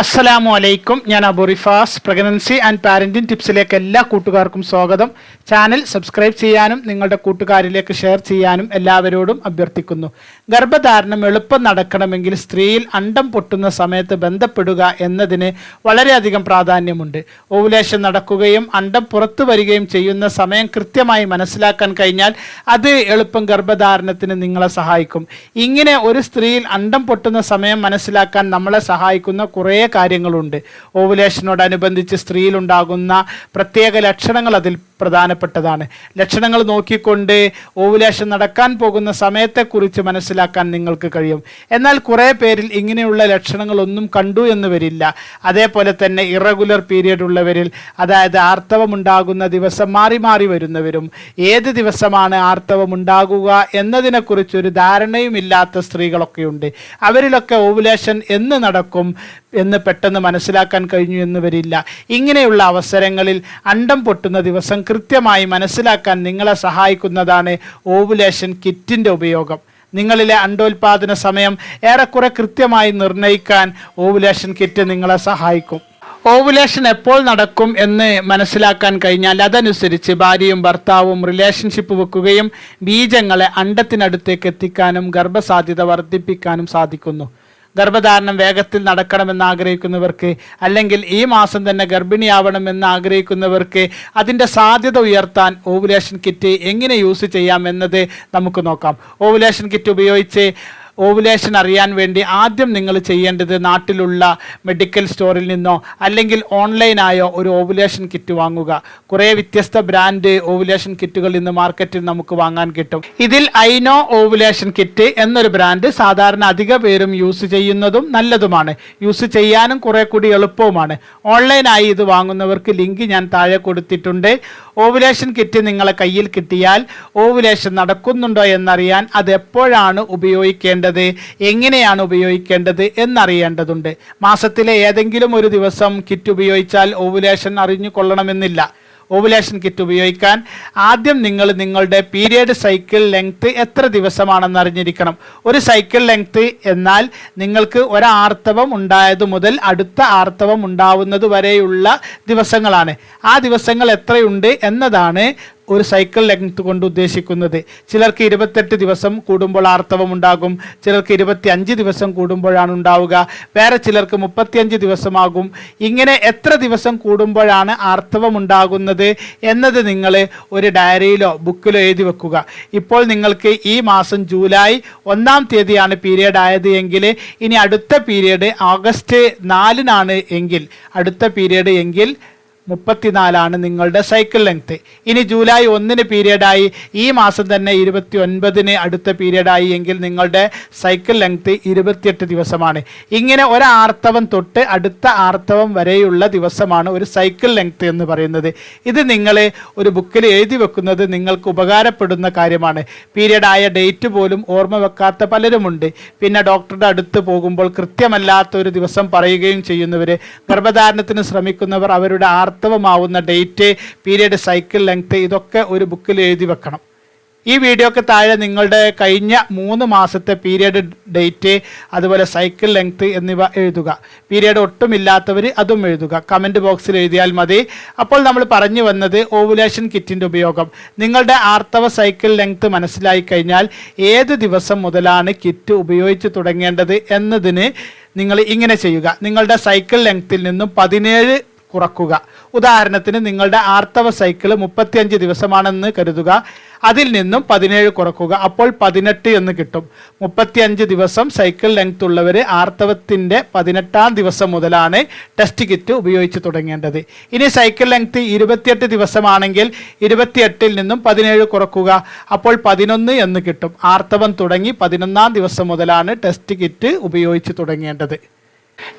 അസ്സലാമു അലൈക്കും. ഞാൻ അബുറിഫാസ് പ്രഗ്നൻസി ആൻഡ് പാരന്റിംഗ് ടിപ്സിലേക്ക് എല്ലാ കൂട്ടുകാർക്കും സ്വാഗതം. ചാനൽ സബ്സ്ക്രൈബ് ചെയ്യാനും നിങ്ങളുടെ കൂട്ടുകാരിലേക്ക് ഷെയർ ചെയ്യാനും എല്ലാവരോടും അഭ്യർത്ഥിക്കുന്നു. ഗർഭധാരണം എളുപ്പം നടക്കണമെങ്കിൽ സ്ത്രീയിൽ അണ്ടം പൊട്ടുന്ന സമയത്ത് ബന്ധപ്പെടുക എന്നതിന് വളരെയധികം പ്രാധാന്യമുണ്ട്. ഓവുലേഷൻ നടക്കുകയും അണ്ടം പുറത്തു വരികയും ചെയ്യുന്ന സമയം കൃത്യമായി മനസ്സിലാക്കാൻ കഴിഞ്ഞാൽ അത് എളുപ്പം ഗർഭധാരണത്തിന് നിങ്ങളെ സഹായിക്കും. ഇങ്ങനെ ഒരു സ്ത്രീയിൽ അണ്ടം പൊട്ടുന്ന സമയം മനസ്സിലാക്കാൻ നമ്മളെ സഹായിക്കുന്ന കുറേ കാര്യങ്ങളുണ്ട്. ഓവുലേഷനോടനുബന്ധിച്ച് സ്ത്രീയിലുണ്ടാകുന്ന പ്രത്യേക ലക്ഷണങ്ങൾ അതിൽ പ്രധാനപ്പെട്ടതാണ്. ലക്ഷണങ്ങൾ നോക്കിക്കൊണ്ട് ഓവുലേഷൻ നടക്കാൻ പോകുന്ന സമയത്തെക്കുറിച്ച് മനസ്സിലാക്കാൻ നിങ്ങൾക്ക് കഴിയും. എന്നാൽ കുറേ പേരിൽ ഇങ്ങനെയുള്ള ലക്ഷണങ്ങളൊന്നും കണ്ടു എന്ന് വരില്ല. അതേപോലെ തന്നെ ഇറഗുലർ പീരിയഡ് ഉള്ളവരിൽ അതായത് ആർത്തവമുണ്ടാകുന്ന ദിവസം മാറി മാറി വരുന്നവരും ഏത് ദിവസമാണ് ആർത്തവമുണ്ടാകുക എന്നതിനെക്കുറിച്ചൊരു ധാരണയുമില്ലാത്ത സ്ത്രീകളൊക്കെയുണ്ട്. അവരിലൊക്കെ ഓവുലേഷൻ എന്ന് നടക്കും എന്ന് പെട്ടെന്ന് മനസ്സിലാക്കാൻ കഴിഞ്ഞു എന്ന് വരില്ല. ഇങ്ങനെയുള്ള അവസരങ്ങളിൽ അണ്ടം പൊട്ടുന്ന ദിവസം കൃത്യമായി മനസ്സിലാക്കാൻ നിങ്ങളെ സഹായിക്കുന്നതാണ് ഓവുലേഷൻ കിറ്റിന്റെ ഉപയോഗം. നിങ്ങളിലെ അണ്ടോൽപാദന സമയം ഏറെക്കുറെ കൃത്യമായി നിർണയിക്കാൻ ഓവുലേഷൻ കിറ്റ് നിങ്ങളെ സഹായിക്കും. ഓവുലേഷൻ എപ്പോൾ നടക്കും എന്ന് മനസ്സിലാക്കാൻ കഴിഞ്ഞാൽ അതനുസരിച്ച് ഭാര്യയും ഭർത്താവും റിലേഷൻഷിപ്പ് വെക്കുകയും ബീജങ്ങളെ അണ്ടത്തിനടുത്തേക്ക് എത്തിക്കാനും ഗർഭസാധ്യത വർദ്ധിപ്പിക്കാനും സാധിക്കുന്നു. ഗർഭധാരണം വേഗത്തിൽ നടക്കണമെന്ന് ആഗ്രഹിക്കുന്നവർക്ക് അല്ലെങ്കിൽ ഈ മാസം തന്നെ ഗർഭിണിയാവണമെന്ന് ആഗ്രഹിക്കുന്നവർക്ക് അതിന്റെ സാധ്യത ഉയർത്താൻ ഓവുലേഷൻ കിറ്റ് എങ്ങനെ യൂസ് ചെയ്യാം എന്നത് നമുക്ക് നോക്കാം. ഓവുലേഷൻ കിറ്റ് ഉപയോഗിച്ച് ഓവുലേഷൻ അറിയാൻ വേണ്ടി ആദ്യം നിങ്ങൾ ചെയ്യേണ്ടത് നാട്ടിലുള്ള മെഡിക്കൽ സ്റ്റോറിൽ നിന്നോ അല്ലെങ്കിൽ ഓൺലൈനായോ ഒരു ഓവുലേഷൻ കിറ്റ് വാങ്ങുക. കുറേ വ്യത്യസ്ത ബ്രാൻഡ് ഓവുലേഷൻ കിറ്റുകൾ ഇന്ന് മാർക്കറ്റിൽ നമുക്ക് വാങ്ങാൻ കിട്ടും. ഇതിൽ ഐനോ ഓവുലേഷൻ കിറ്റ് എന്നൊരു ബ്രാൻഡ് സാധാരണ അധിക പേരും യൂസ് ചെയ്യുന്നതും നല്ലതുമാണ്. യൂസ് ചെയ്യാനും കുറേ കൂടി എളുപ്പവുമാണ്. ഓൺലൈനായി ഇത് വാങ്ങുന്നവർക്ക് ലിങ്ക് ഞാൻ താഴെ കൊടുത്തിട്ടുണ്ട്. ഓവുലേഷൻ കിറ്റ് നിങ്ങളെ കയ്യിൽ കിട്ടിയാൽ ഓവുലേഷൻ നടക്കുന്നുണ്ടോ എന്നറിയാൻ അത് എപ്പോഴാണ് ഉപയോഗിക്കേണ്ടത് എങ്ങനെയാണ് ഉപയോഗിക്കേണ്ടത് എന്നറിയേണ്ടതുണ്ട്. മാസത്തിലെ ഏതെങ്കിലും ഒരു ദിവസം കിറ്റ് ഉപയോഗിച്ചാൽ ഓവുലേഷൻ അറിഞ്ഞു കൊള്ളണമെന്നില്ല ഓവുലേഷൻ കിറ്റ് ഉപയോഗിക്കാൻ ആദ്യം നിങ്ങൾ നിങ്ങളുടെ പീരിയഡ് സൈക്കിൾ ലെങ്ത് എത്ര ദിവസമാണെന്ന് അറിഞ്ഞിരിക്കണം. ഒരു സൈക്കിൾ ലെങ്ത് എന്നാൽ നിങ്ങൾക്ക് ഒരാർത്തവം ഉണ്ടായത് മുതൽ അടുത്ത ആർത്തവം ഉണ്ടാവുന്നത് വരെയുള്ള ദിവസങ്ങളാണ്. ആ ദിവസങ്ങൾ എത്രയുണ്ട് എന്നതാണ് ഒരു സൈക്കിൾ ലെങ്ത് കൊണ്ട് ഉദ്ദേശിക്കുന്നത്. ചിലർക്ക് ഇരുപത്തെട്ട് ദിവസം കൂടുമ്പോൾ ആർത്തവം ഉണ്ടാകും. ചിലർക്ക് ഇരുപത്തി അഞ്ച് ദിവസം കൂടുമ്പോഴാണ് ഉണ്ടാവുക. വേറെ ചിലർക്ക് മുപ്പത്തിയഞ്ച് ദിവസമാകും. ഇങ്ങനെ എത്ര ദിവസം കൂടുമ്പോഴാണ് ആർത്തവം ഉണ്ടാകുന്നത് എന്നത് നിങ്ങൾ ഒരു ഡയറിയിലോ ബുക്കിലോ എഴുതി വെക്കുക. ഇപ്പോൾ നിങ്ങൾക്ക് ഈ മാസം ജൂലൈ ഒന്നാം തീയതിയാണ് പീരീഡ് ആയത് എങ്കിൽ ഇനി അടുത്ത പീരീഡ് ഓഗസ്റ്റ് നാലിനാണ് എങ്കിൽ അടുത്ത പീരീഡ് എങ്കിൽ മുപ്പത്തിനാലാണ് നിങ്ങളുടെ സൈക്കിൾ ലെങ്ത് ഇനി ജൂലൈ ഒന്നിന് പീരീഡായി ഈ മാസം തന്നെ ഇരുപത്തി ഒൻപതിന് അടുത്ത പീരീഡായി എങ്കിൽ നിങ്ങളുടെ സൈക്കിൾ ലെങ്ത് ഇരുപത്തിയെട്ട് ദിവസമാണ്. ഇങ്ങനെ ഒരാർത്തവം തൊട്ട് അടുത്ത ആർത്തവം വരെയുള്ള ദിവസമാണ് ഒരു സൈക്കിൾ ലെങ്ത് എന്ന് പറയുന്നത്. ഇത് നിങ്ങൾ ഒരു ബുക്കിൽ എഴുതി വെക്കുന്നത് നിങ്ങൾക്ക് ഉപകാരപ്പെടുന്ന കാര്യമാണ്. പീരീഡായ ഡേറ്റ് പോലും ഓർമ്മ വെക്കാത്ത പലരുമുണ്ട്. പിന്നെ ഡോക്ടറുടെ അടുത്ത് പോകുമ്പോൾ കൃത്യമല്ലാത്ത ഒരു ദിവസം പറയുകയും ചെയ്യുന്നവർ ഗർഭധാരണത്തിന് ശ്രമിക്കുന്നവർ അവരുടെ ആർത്തവമാവുന്ന ഡേറ്റ് പീരീഡ് സൈക്കിൾ ലെങ്ത് ഇതൊക്കെ ഒരു ബുക്കിൽ എഴുതി വെക്കണം. ഈ വീഡിയോക്ക് താഴെ നിങ്ങളുടെ കഴിഞ്ഞ മൂന്ന് മാസത്തെ പീരീഡ് ഡേറ്റ് അതുപോലെ സൈക്കിൾ ലെങ്ത് എന്നിവ എഴുതുക. പീരീഡ് ഒട്ടുമില്ലാത്തവർ അതും എഴുതുക. കമന്റ് ബോക്സിൽ എഴുതിയാൽ മതി. അപ്പോൾ നമ്മൾ പറഞ്ഞു വന്നത് ഓവുലേഷൻ കിറ്റിന്റെ ഉപയോഗം. നിങ്ങളുടെ ആർത്തവ സൈക്കിൾ ലെങ്ത് മനസ്സിലായി കഴിഞ്ഞാൽ ഏത് ദിവസം മുതലാണ് കിറ്റ് ഉപയോഗിച്ച് തുടങ്ങേണ്ടത് എന്നതിന് നിങ്ങൾ ഇങ്ങനെ ചെയ്യുക. നിങ്ങളുടെ സൈക്കിൾ ലെങ്ത്തിൽ നിന്നും പതിനേഴ് കുറക്കുക. ഉദാഹരണത്തിന് നിങ്ങളുടെ ആർത്തവ സൈക്കിൾ മുപ്പത്തിയഞ്ച് ദിവസമാണെന്ന് കരുതുക. അതിൽ നിന്നും പതിനേഴ് കുറക്കുക. അപ്പോൾ പതിനെട്ട് എന്ന് കിട്ടും. മുപ്പത്തിയഞ്ച് ദിവസം സൈക്കിൾ ലെങ്ത് ഉള്ളവർ ആർത്തവത്തിന്റെ പതിനെട്ടാം ദിവസം മുതലാണ് ടെസ്റ്റ് കിറ്റ് ഉപയോഗിച്ച് തുടങ്ങേണ്ടത്. ഇനി സൈക്കിൾ ലെങ്ത് ഇരുപത്തിയെട്ട് ദിവസമാണെങ്കിൽ ഇരുപത്തിയെട്ടിൽ നിന്നും പതിനേഴ് കുറക്കുക. അപ്പോൾ പതിനൊന്ന് എന്ന് കിട്ടും. ആർത്തവം തുടങ്ങി പതിനൊന്നാം ദിവസം മുതലാണ് ടെസ്റ്റ് കിറ്റ് ഉപയോഗിച്ച് തുടങ്ങേണ്ടത്.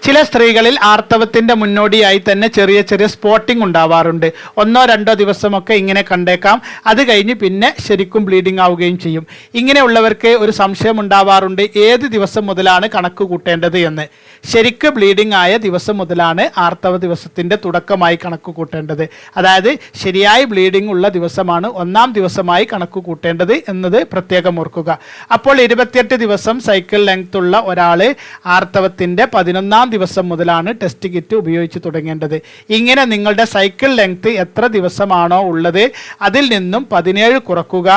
ചില സ്ത്രീകളിൽ ആർത്തവത്തിന്റെ മുന്നോടിയായി തന്നെ ചെറിയ ചെറിയ സ്പോട്ടിംഗ് ഉണ്ടാവാറുണ്ട്. ഒന്നോ രണ്ടോ ദിവസമൊക്കെ ഇങ്ങനെ കണ്ടേക്കാം. അത് കഴിഞ്ഞ് പിന്നെ ശരിക്കും ബ്ലീഡിംഗ് ആവുകയും ചെയ്യും. ഇങ്ങനെയുള്ളവർക്ക് ഒരു സംശയം ഉണ്ടാവാറുണ്ട്. ഏത് ദിവസം മുതലാണ് കണക്ക് കൂട്ടേണ്ടത് എന്ന്. ശരിക്ക് ബ്ലീഡിംഗ് ആയ ദിവസം മുതലാണ് ആർത്തവ ദിവസത്തിന്റെ തുടക്കമായി കണക്ക് കൂട്ടേണ്ടത്. അതായത് ശരിയായി ബ്ലീഡിംഗ് ഉള്ള ദിവസമാണ് ഒന്നാം ദിവസമായി കണക്ക് കൂട്ടേണ്ടത് എന്നത് പ്രത്യേകം ഓർക്കുക. അപ്പോൾ ഇരുപത്തിയെട്ട് ദിവസം സൈക്കിൾ ലെങ്ത് ഉള്ള ഒരാൾ ആർത്തവത്തിന്റെ പതിനൊന്നാം ഇരുപത്തിയൊന്നാം ദിവസം മുതലാണ് ടെസ്റ്റ് കിറ്റ് ഉപയോഗിച്ച് തുടങ്ങേണ്ടത്. ഇങ്ങനെ നിങ്ങളുടെ സൈക്കിൾ ലെങ്ത് എത്ര ദിവസമാണോ ഉള്ളത് അതിൽ നിന്നും പതിനേഴ് കുറക്കുക.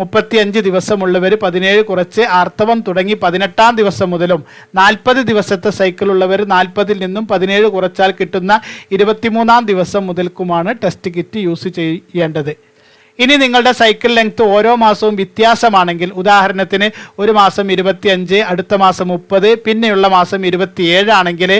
മുപ്പത്തിയഞ്ച് ദിവസമുള്ളവർ പതിനേഴ് കുറച്ച് ആർത്തവം തുടങ്ങി പതിനെട്ടാം ദിവസം മുതലും നാൽപ്പത് ദിവസത്തെ സൈക്കിൾ ഉള്ളവർ നാൽപ്പതിൽ നിന്നും പതിനേഴ് കുറച്ചാൽ കിട്ടുന്ന ഇരുപത്തിമൂന്നാം ദിവസം മുതൽക്കുമാണ് ടെസ്റ്റ് കിറ്റ് യൂസ് ചെയ്യേണ്ടത്. ഇനി നിങ്ങളുടെ സൈക്കിൾ ലെങ്ത് ഓരോ മാസവും വ്യത്യാസമാണെങ്കിൽ ഉദാഹരണത്തിന് ഒരു മാസം ഇരുപത്തിയഞ്ച് അടുത്ത മാസം മുപ്പത് പിന്നെയുള്ള മാസം ഇരുപത്തിയേഴ് ആണെങ്കിൽ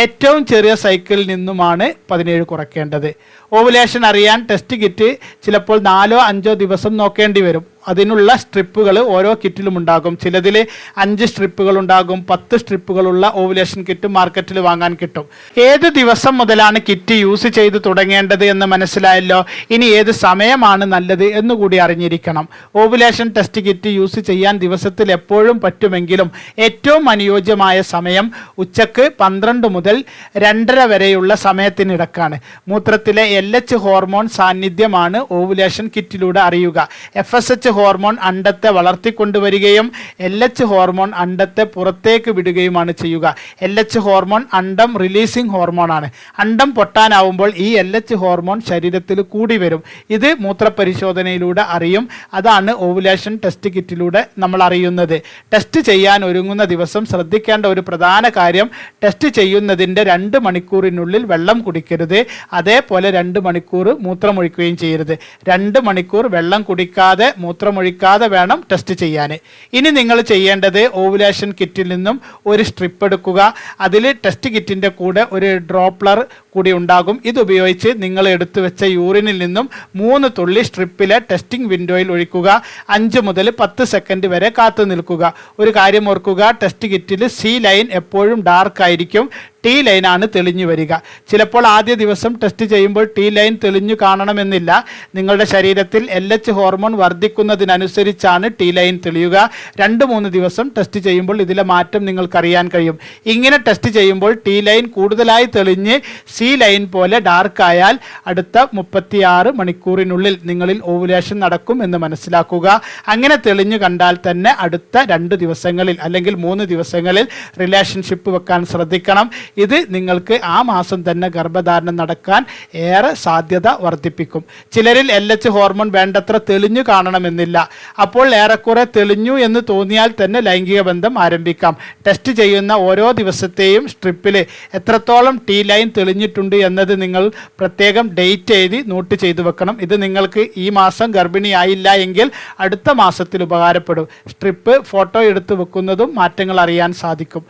ഏറ്റവും ചെറിയ സൈക്കിളിൽ നിന്നുമാണ് പതിനേഴ് കുറയ്ക്കേണ്ടത്. ഓവുലേഷൻ അറിയാൻ ടെസ്റ്റ് കിറ്റ് ചിലപ്പോൾ നാലോ അഞ്ചോ ദിവസം നോക്കേണ്ടി വരും. അതിനുള്ള സ്ട്രിപ്പുകൾ ഓരോ കിറ്റിലും ഉണ്ടാകും. ചിലതിൽ അഞ്ച് സ്ട്രിപ്പുകൾ ഉണ്ടാകും പത്ത് സ്ട്രിപ്പുകളുള്ള ഓവുലേഷൻ കിറ്റ് മാർക്കറ്റിൽ വാങ്ങാൻ കിട്ടും. ഏത് ദിവസം മുതലാണ് കിറ്റ് യൂസ് ചെയ്ത് തുടങ്ങേണ്ടത് എന്ന് മനസ്സിലായല്ലോ? ഇനി ഏത് സമയമാണ് നല്ലത് എന്നുകൂടി അറിഞ്ഞിരിക്കണം. ഓവുലേഷൻ ടെസ്റ്റ് കിറ്റ് യൂസ് ചെയ്യാൻ ദിവസത്തിൽ എപ്പോഴും പറ്റുമെങ്കിലും ഏറ്റവും അനുയോജ്യമായ സമയം ഉച്ചയ്ക്ക് പന്ത്രണ്ട് മുതൽ രണ്ടര വരെയുള്ള സമയത്തിനിടക്കാണ്. മൂത്രത്തിലെ എൽ എച്ച് ഹോർമോൺ സാന്നിധ്യമാണ് ഓവുലേഷൻ കിറ്റിലൂടെ അറിയുക. എഫ് എസ് എച്ച് ഹോർമോൺ അണ്ടത്തെ വളർത്തിക്കൊണ്ടുവരികയും എൽ എച്ച് ഹോർമോൺ അണ്ടത്തെ പുറത്തേക്ക് വിടുകയുമാണ് ചെയ്യുക. എൽ എച്ച് ഹോർമോൺ അണ്ടം റിലീസിംഗ് ഹോർമോണാണ് അണ്ടം പൊട്ടാനാവുമ്പോൾ ഈ എൽ എച്ച് ഹോർമോൺ ശരീരത്തിൽ കൂടി വരും. ഇത് മൂത്രപരിശോധനയിലൂടെ അറിയും. അതാണ് ഓവുലേഷൻ ടെസ്റ്റ് കിറ്റിലൂടെ നമ്മൾ അറിയുന്നത്. ടെസ്റ്റ് ചെയ്യാൻ ഒരുങ്ങുന്ന ദിവസം ശ്രദ്ധിക്കേണ്ട ഒരു പ്രധാന കാര്യം ടെസ്റ്റ് ചെയ്യുന്നതിന്റെ രണ്ട് മണിക്കൂറിനുള്ളിൽ വെള്ളം കുടിക്കരുത്. അതേപോലെ രണ്ട് മണിക്കൂർ മൂത്രമൊഴിക്കുകയും ചെയ്യരുത്. രണ്ട് മണിക്കൂർ വെള്ളം കുടിക്കാതെ മൂത്രമൊഴിക്കാതെ വേണം ടെസ്റ്റ് ചെയ്യാൻ ഇനി നിങ്ങൾ ചെയ്യേണ്ടത് ഓവുലേഷൻ കിറ്റിൽ നിന്നും ഒരു സ്ട്രിപ്പ് എടുക്കുക. അതിൽ ടെസ്റ്റ് കിറ്റിന്റെ കൂടെ ഒരു ഡ്രോപ്ലർ കൂടി ഉണ്ടാകും. ഇതുപയോഗിച്ച് നിങ്ങൾ എടുത്തു വെച്ച യൂറിനിൽ നിന്നും മൂന്ന് തുള്ളി സ്ട്രിപ്പിലെ ടെസ്റ്റിംഗ് വിൻഡോയിൽ ഒഴിക്കുക. അഞ്ച് മുതൽ പത്ത് സെക്കൻഡ് വരെ കാത്തു നിൽക്കുക. ഒരു കാര്യം ഓർക്കുക ടെസ്റ്റ് കിറ്റിൽ സി ലൈൻ എപ്പോഴും ഡാർക്ക് ആയിരിക്കും. ടി ലൈനാണ് തെളിഞ്ഞു വരിക. ചിലപ്പോൾ ആദ്യ ദിവസം ടെസ്റ്റ് ചെയ്യുമ്പോൾ ടി ലൈൻ തെളിഞ്ഞു കാണണമെന്നില്ല. നിങ്ങളുടെ ശരീരത്തിൽ എൽ എച്ച് ഹോർമോൺ വർദ്ധിക്കുന്നതിനനുസരിച്ചാണ് ടി ലൈൻ തെളിയുക. രണ്ട് മൂന്ന് ദിവസം ടെസ്റ്റ് ചെയ്യുമ്പോൾ ഇതിലെ മാറ്റം നിങ്ങൾക്കറിയാൻ കഴിയും. ഇങ്ങനെ ടെസ്റ്റ് ചെയ്യുമ്പോൾ ടി ലൈൻ കൂടുതലായി തെളിഞ്ഞ് ലൈൻ പോലെ ഡാർക്ക് ആയാൽ അടുത്ത മുപ്പത്തിയാറ് മണിക്കൂറിനുള്ളിൽ നിങ്ങളിൽ ഓവുലേഷൻ നടക്കും എന്ന് മനസ്സിലാക്കുക. അങ്ങനെ തെളിഞ്ഞു കണ്ടാൽ തന്നെ അടുത്ത രണ്ട് ദിവസങ്ങളിൽ അല്ലെങ്കിൽ മൂന്ന് ദിവസങ്ങളിൽ റിലേഷൻഷിപ്പ് വെക്കാൻ ശ്രദ്ധിക്കണം. ഇത് നിങ്ങൾക്ക് ആ മാസം തന്നെ ഗർഭധാരണം നടക്കാൻ ഏറെ സാധ്യത വർദ്ധിപ്പിക്കും. ചിലരിൽ എൽ എച്ച് ഹോർമോൺ വേണ്ടത്ര തെളിഞ്ഞു കാണണമെന്നില്ല. അപ്പോൾ ഏറെക്കുറെ തെളിഞ്ഞു എന്ന് തോന്നിയാൽ തന്നെ ലൈംഗിക ബന്ധം ആരംഭിക്കാം. ടെസ്റ്റ് ചെയ്യുന്ന ഓരോ ദിവസത്തെയും സ്ട്രിപ്പിൽ എത്രത്തോളം ടി ലൈൻ തെളിഞ്ഞിട്ടുണ്ട് എന്നത് നിങ്ങൾ പ്രത്യേകം ഡേറ്റ് എഴുതി നോട്ട് ചെയ്തു വെക്കണം. ഇത് നിങ്ങൾക്ക് ഈ മാസം ഗർഭിണിയായില്ല എങ്കിൽ അടുത്ത മാസത്തിൽ ഉപകാരപ്പെടും. സ്ട്രിപ്പ് ഫോട്ടോ എടുത്തു വെക്കുന്നതും മാറ്റങ്ങൾ അറിയാൻ സാധിക്കും.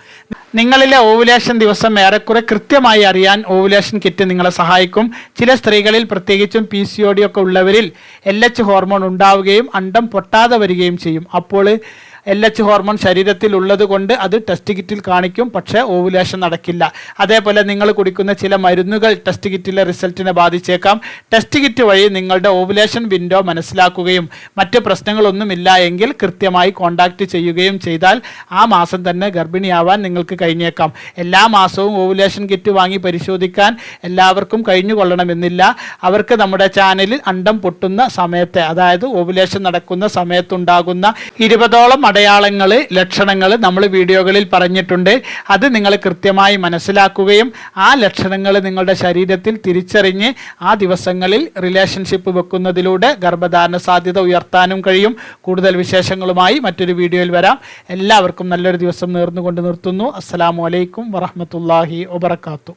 നിങ്ങളിലെ ഓവുലേഷൻ ദിവസം ഏറെക്കുറെ കൃത്യമായി അറിയാൻ ഓവുലേഷൻ കിറ്റ് നിങ്ങളെ സഹായിക്കും. ചില സ്ത്രീകളിൽ പ്രത്യേകിച്ചും പി സി ഒ ഡി ഒക്കെ ഉള്ളവരിൽ എൽ എച്ച് ഹോർമോൺ ഉണ്ടാവുകയും അണ്ടം പൊട്ടാതെ വരികയും ചെയ്യും. അപ്പോൾ എൽ എച്ച് ഹോർമോൺ ശരീരത്തിൽ ഉള്ളത് കൊണ്ട് അത് ടെസ്റ്റ് കിറ്റിൽ കാണിക്കും. പക്ഷേ ഓവുലേഷൻ നടക്കില്ല. അതേപോലെ നിങ്ങൾ കുടിക്കുന്ന ചില മരുന്നുകൾ ടെസ്റ്റ് കിറ്റിലെ റിസൾട്ടിനെ ബാധിച്ചേക്കാം. ടെസ്റ്റ് കിറ്റ് വഴി നിങ്ങളുടെ ഓവുലേഷൻ വിൻഡോ മനസ്സിലാക്കുകയും മറ്റ് പ്രശ്നങ്ങളൊന്നുമില്ല എങ്കിൽ കൃത്യമായി കോൺടാക്റ്റ് ചെയ്യുകയും ചെയ്താൽ ആ മാസം തന്നെ ഗർഭിണിയാവാൻ നിങ്ങൾക്ക് കഴിഞ്ഞേക്കാം. എല്ലാ മാസവും ഓവുലേഷൻ കിറ്റ് വാങ്ങി പരിശോധിക്കാൻ എല്ലാവർക്കും കഴിഞ്ഞുകൊള്ളണമെന്നില്ല. അവർക്ക് നമ്മുടെ ചാനലിൽ അണ്ടം പൊട്ടുന്ന സമയത്തെ അതായത് ഓവുലേഷൻ നടക്കുന്ന സമയത്തുണ്ടാകുന്ന ഇരുപതോളം അടയാളങ്ങൾ ലക്ഷണങ്ങൾ നമ്മൾ വീഡിയോകളിൽ പറഞ്ഞിട്ടുണ്ട്. അത് നിങ്ങൾ കൃത്യമായി മനസ്സിലാക്കുകയും ആ ലക്ഷണങ്ങൾ നിങ്ങളുടെ ശരീരത്തിൽ തിരിച്ചറിഞ്ഞ് ആ ദിവസങ്ങളിൽ റിലേഷൻഷിപ്പ് വെക്കുന്നതിലൂടെ ഗർഭധാരണ സാധ്യത ഉയർത്താനും കഴിയും. കൂടുതൽ വിശേഷങ്ങളുമായി മറ്റൊരു വീഡിയോയിൽ വരാം. എല്ലാവർക്കും നല്ലൊരു ദിവസം നേർന്നുകൊണ്ട് നിർത്തുന്നു. അസ്സാം വലൈക്കും വറഹമത്തല്ലാഹി വബർക്കാത്തു